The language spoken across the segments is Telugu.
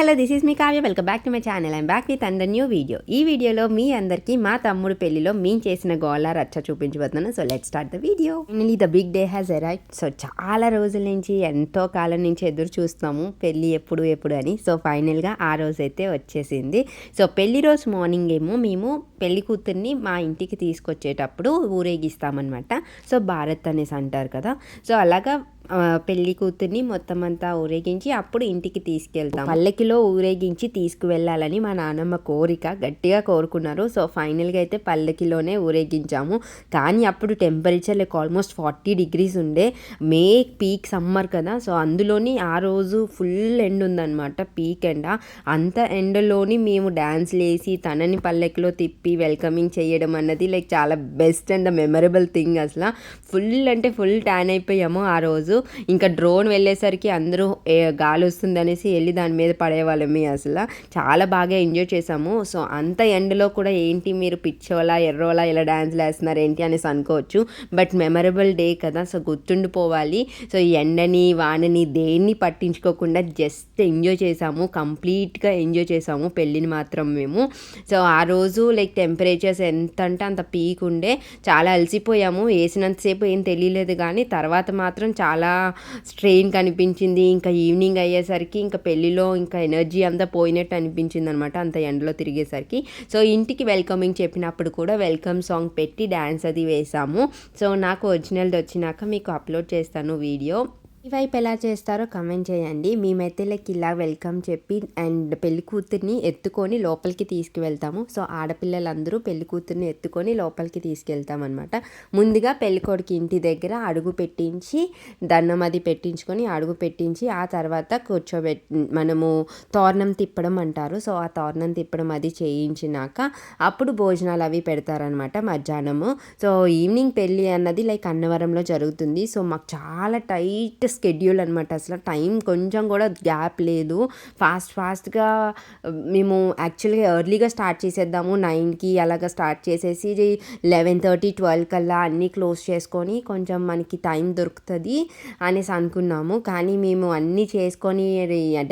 Hello this is me Kavya. Welcome back to my channel I'm back with another new video ఈ వీడియోలో మీ అందరికీ మా తమ్ముడు పెళ్ళిలో మేము చేసిన గోళ రచ్చ చూపించబోతున్నాను. So let start the video finally the big day has arrive so చాలా రోజుల నుంచి ఎంతో కాలం నుంచి ఎదురు చూస్తాము పెళ్ళి ఎప్పుడు ఎప్పుడు అని. సో ఫైనల్గా ఆ రోజు అయితే వచ్చేసింది. సో పెళ్ళి రోజు మార్నింగ్ ఏమో మేము పెళ్ళి కూతుర్ని మా ఇంటికి తీసుకొచ్చేటప్పుడు ఊరేగిస్తామన్నమాట. సో భారత్ అనేసి అంటారు కదా. సో అలాగా పెళ్ళి కూతుర్ని మొత్తం అంతా ఊరేగించి అప్పుడు ఇంటికి తీసుకెళ్తాం. పల్లకిలో ఊరేగించి తీసుకువెళ్ళాలని మా నాన్నమ్మ కోరిక గట్టిగా కోరుకున్నారు. సో ఫైనల్గా అయితే పల్లకిలోనే ఊరేగించాము. కానీ అప్పుడు temperature like almost forty degrees ఉండే మే పీక్ సమ్మర్ కదా. సో అందులోని ఆ రోజు ఫుల్ ఎండ్ ఉందన్నమాట పీక్ ఎండ. అంత ఎండలోని మేము డ్యాన్స్ లేసి తనని పల్లెకిలో తిప్పి వెల్కమింగ్ చేయడం అన్నది లైక్ చాలా best and the memorable thing అసలు. ఫుల్ అంటే ఫుల్ ట్యాన్ అయిపోయాము ఆ రోజు. ఇంకా డ్రోన్ వెళ్ళేసరికి అందరూ గాలి వస్తుంది అనేసి వెళ్ళి దాని మీద పడేవాళ్ళమి అసలు. చాలా బాగా ఎంజాయ్ చేసాము సో అంత ఎండలో కూడా ఏంటి మీరు పిచ్చోలా ఎర్రోలా ఇలా డ్యాన్స్లు వేస్తున్నారు ఏంటి అనేసి అనుకోవచ్చు. బట్ మెమరబుల్ డే కదా సో గుర్తుండిపోవాలి. సో ఎండని వానని దేన్ని పట్టించుకోకుండా జస్ట్ ఎంజాయ్ చేసాము కంప్లీట్గా ఎంజాయ్ చేసాము పెళ్ళిని మాత్రం మేము. సో ఆ రోజు లైక్ టెంపరేచర్స్ ఎంత అంటే అంత పీక్ ఉండే. చాలా అలసిపోయాము. వేసినంతసేపు ఏం తెలియలేదు కానీ తర్వాత మాత్రం చాలా స్ట్రెయిన్ కనిపించింది ఇంకా ఈవినింగ్ అయ్యేసరికి ఇంకా పెళ్ళిలో ఇంకా ఎనర్జీ అంతా పోయినట్టు అనిపించింది అనమాట అంత ఎండలో తిరిగేసరికి. సో ఇంటికి వెల్కమింగ్ చెప్పినప్పుడు కూడా వెల్కమ్ సాంగ్ పెట్టి డ్యాన్స్ అది వేసాము. సో నాకు ఒరిజినల్ది వచ్చినాక మీకు అప్లోడ్ చేస్తాను వీడియో. ఈ వైపు ఎలా చేస్తారో కమెంట్ చేయండి. మేమైతే లైక్ ఇలా వెల్కమ్ చెప్పి అండ్ పెళ్ళి కూతుర్ని ఎత్తుకొని లోపలికి తీసుకువెళ్తాము. సో ఆడపిల్లలందరూ పెళ్ళి కూతుర్ని ఎత్తుకొని లోపలికి తీసుకెళ్తాం అనమాట ముందుగా పెళ్ళికొడుకు ఇంటి దగ్గర అడుగు పెట్టించి దండం అది పెట్టించుకొని అడుగు పెట్టించి ఆ తర్వాత కూర్చోబెట్టి మనము తోరణం తిప్పడం అంటారు. సో ఆ తోరణం తిప్పడం అది చేయించినాక అప్పుడు భోజనాలు అవి పెడతారనమాట మధ్యాహ్నము. సో ఈవినింగ్ పెళ్ళి అన్నది లైక్ అన్నవరంలో జరుగుతుంది. సో మాకు చాలా టైట్ స్కెడ్యూల్ అనమాట అసలు టైం కొంచెం కూడా గ్యాప్ లేదు. ఫాస్ట్ ఫాస్ట్గా మేము యాక్చువల్గా ఎర్లీగా స్టార్ట్ చేసేద్దాము. నైన్కి అలాగా స్టార్ట్ చేసేసి లెవెన్ థర్టీ ట్వెల్వ్ కల్లా అన్నీ క్లోజ్ చేసుకొని కొంచెం మనకి టైం దొరుకుతుంది అనేసి అనుకున్నాము. కానీ మేము అన్నీ చేసుకొని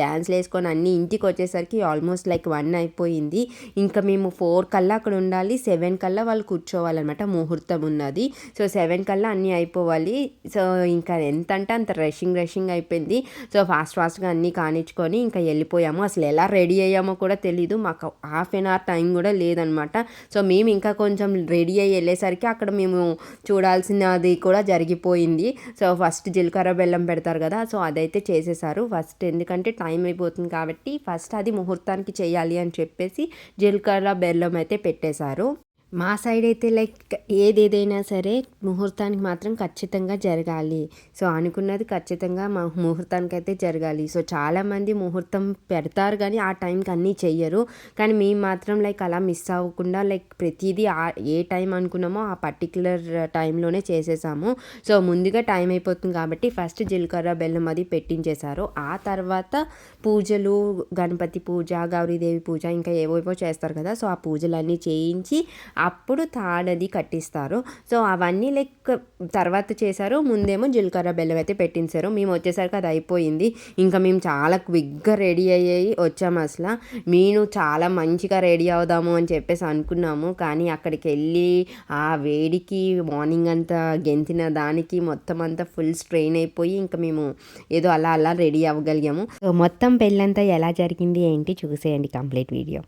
డ్యాన్స్లు వేసుకొని అన్నీ ఇంటికి వచ్చేసరికి ఆల్మోస్ట్ లైక్ వన్ అయిపోయింది. ఇంకా మేము ఫోర్ కల్లా అక్కడ ఉండాలి. సెవెన్ కల్లా వాళ్ళు కూర్చోవాలన్నమాట. ముహూర్తం ఉన్నది. సో సెవెన్ కల్లా అన్నీ అయిపోవాలి. సో ఇంకా ఎంత అంటే అంత రషింగ్ రషింగ్ అయిపోయింది. సో ఫాస్ట్ ఫాస్ట్గా అన్నీ కానిచ్చుకొని ఇంకా వెళ్ళిపోయాము. అసలు ఎలా రెడీ అయ్యామో కూడా తెలీదు. మాకు హాఫ్ అన్ అవర్ టైం కూడా లేదనమాట. సో మేము ఇంకా కొంచెం రెడీ అయ్యి వెళ్ళేసరికి అక్కడ మేము చూడాల్సినది కూడా జరిగిపోయింది. సో ఫస్ట్ జీలకర్ర బెల్లం పెడతారు కదా సో అదైతే చేసేసారు. ఫస్ట్ ఎందుకంటే టైం అయిపోతుంది కాబట్టి ఫస్ట్ అది ముహూర్తానికి చేయాలి అని చెప్పేసి జీలకర్ర బెల్లం అయితే పెట్టేశారు. మా సైడ్ అయితే లైక్ ఏదేదైనా సరే ముహూర్తానికి మాత్రం ఖచ్చితంగా జరగాలి. సో అనుకున్నది ఖచ్చితంగా మా ముహూర్తానికి అయితే జరగాలి. సో చాలామంది ముహూర్తం పెడతారు కానీ ఆ టైంకి అన్నీ చెయ్యరు. కానీ మేము మాత్రం లైక్ అలా మిస్ అవ్వకుండా లైక్ ప్రతిదీ ఆ ఏ టైం అనుకున్నామో ఆ పర్టికులర్ టైంలోనే చేసేసాము. సో ముందుగా టైం అయిపోతుంది కాబట్టి ఫస్ట్ జీలకర్ర బెల్లం అది పెట్టించేశారు. ఆ తర్వాత పూజలు గణపతి పూజ గౌరీదేవి పూజ ఇంకా ఏవేవో చేస్తారు కదా. సో ఆ పూజలన్నీ చేయించి అప్పుడు తాడది కట్టిస్తారు. సో అవన్నీ లైక్ తర్వాత చేశారు. ముందేమో జీలకర్ర బెల్లం అయితే పెట్టించారు. మేము వచ్చేసరికి అది అయిపోయింది. ఇంకా మేము చాలా క్విక్గా రెడీ అయ్యాయి వచ్చాము అసలు. నేను చాలా మంచిగా రెడీ అవుదాము అని చెప్పేసి అనుకున్నాము. కానీ అక్కడికి వెళ్ళి ఆ వేడికి మార్నింగ్ అంతా గెంతిన దానికి మొత్తం అంతా ఫుల్ స్ట్రెయిన్ అయిపోయి ఇంకా మేము ఏదో అలా అలా రెడీ అవ్వగలిగాము. సో మొత్తం పెళ్ళంతా ఎలా జరిగింది ఏంటి చూసేయండి కంప్లీట్ వీడియో.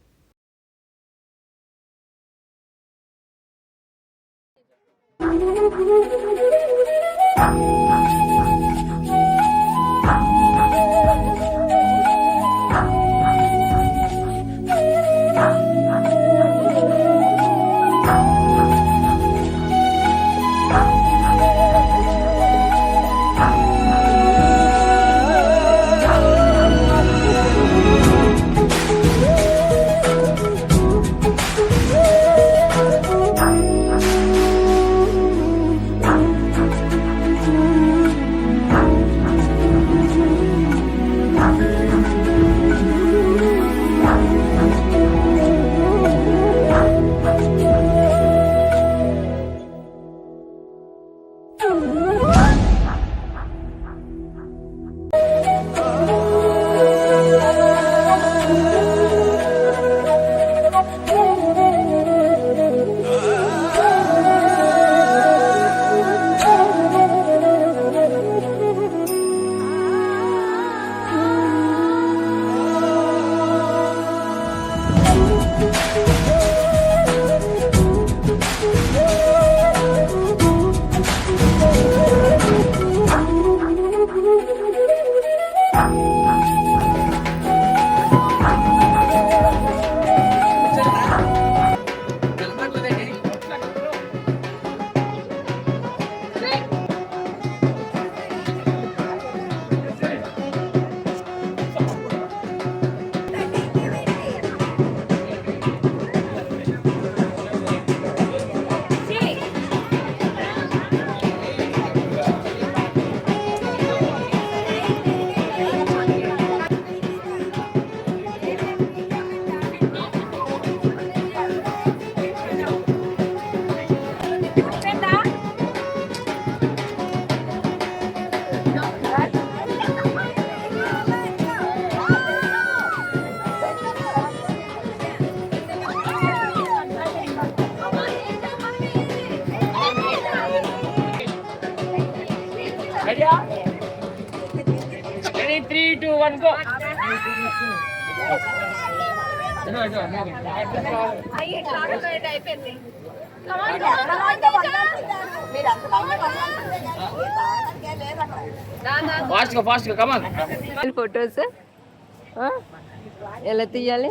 వన్ గో ఫాస్ట్గా ఫాస్ట్గా కమాన్ ఫొటోస్ ఎలా తీయాలి?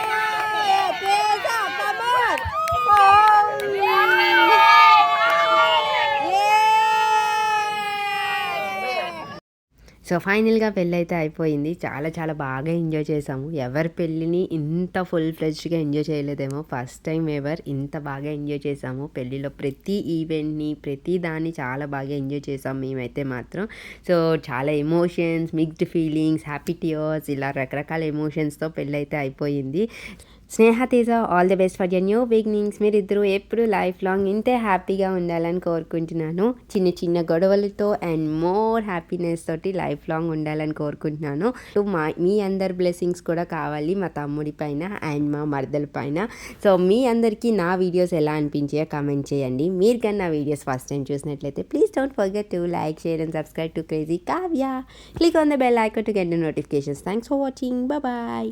సో ఫైనల్గా పెళ్ళి అయితే అయిపోయింది. చాలా చాలా బాగా ఎంజాయ్ చేసాము. ఎవరి పెళ్ళిని ఇంత ఫుల్ ఫ్లెజ్డ్గా ఎంజాయ్ చేయలేదేమో. ఫస్ట్ టైం ఎవర్ ఇంత బాగా ఎంజాయ్ చేసాము. పెళ్ళిలో ప్రతి ఈవెంట్ని ప్రతి దాన్ని చాలా బాగా ఎంజాయ్ చేసాం మేమైతే మాత్రం. సో చాలా emotions mixed feelings happy tears ఇలా రకరకాల ఎమోషన్స్తో పెళ్ళి అయితే అయిపోయింది. Sneha Teja all the best for your new beginnings మీరిద్దరూ ఎప్పుడు లైఫ్ లాంగ్ ఇంతే హ్యాపీగా ఉండాలని కోరుకుంటున్నాను. చిన్న చిన్న గొడవలతో అండ్ మోర్ హ్యాపీనెస్ తోటి లైఫ్ లాంగ్ ఉండాలని కోరుకుంటున్నాను. సో మా మీ అందరి బ్లెస్సింగ్స్ కూడా కావాలి మా తమ్ముడి పైన అండ్ మా మరదల పైన. సో మీ అందరికీ నా వీడియోస్ ఎలా అనిపించాయో కామెంట్ చేయండి. మీరు కానీ నా వీడియోస్ ఫస్ట్ టైం చూసినట్లయితే please don't forget to like share and subscribe to crazy Kavya click on the bell icon to get notifications thanks for watching bye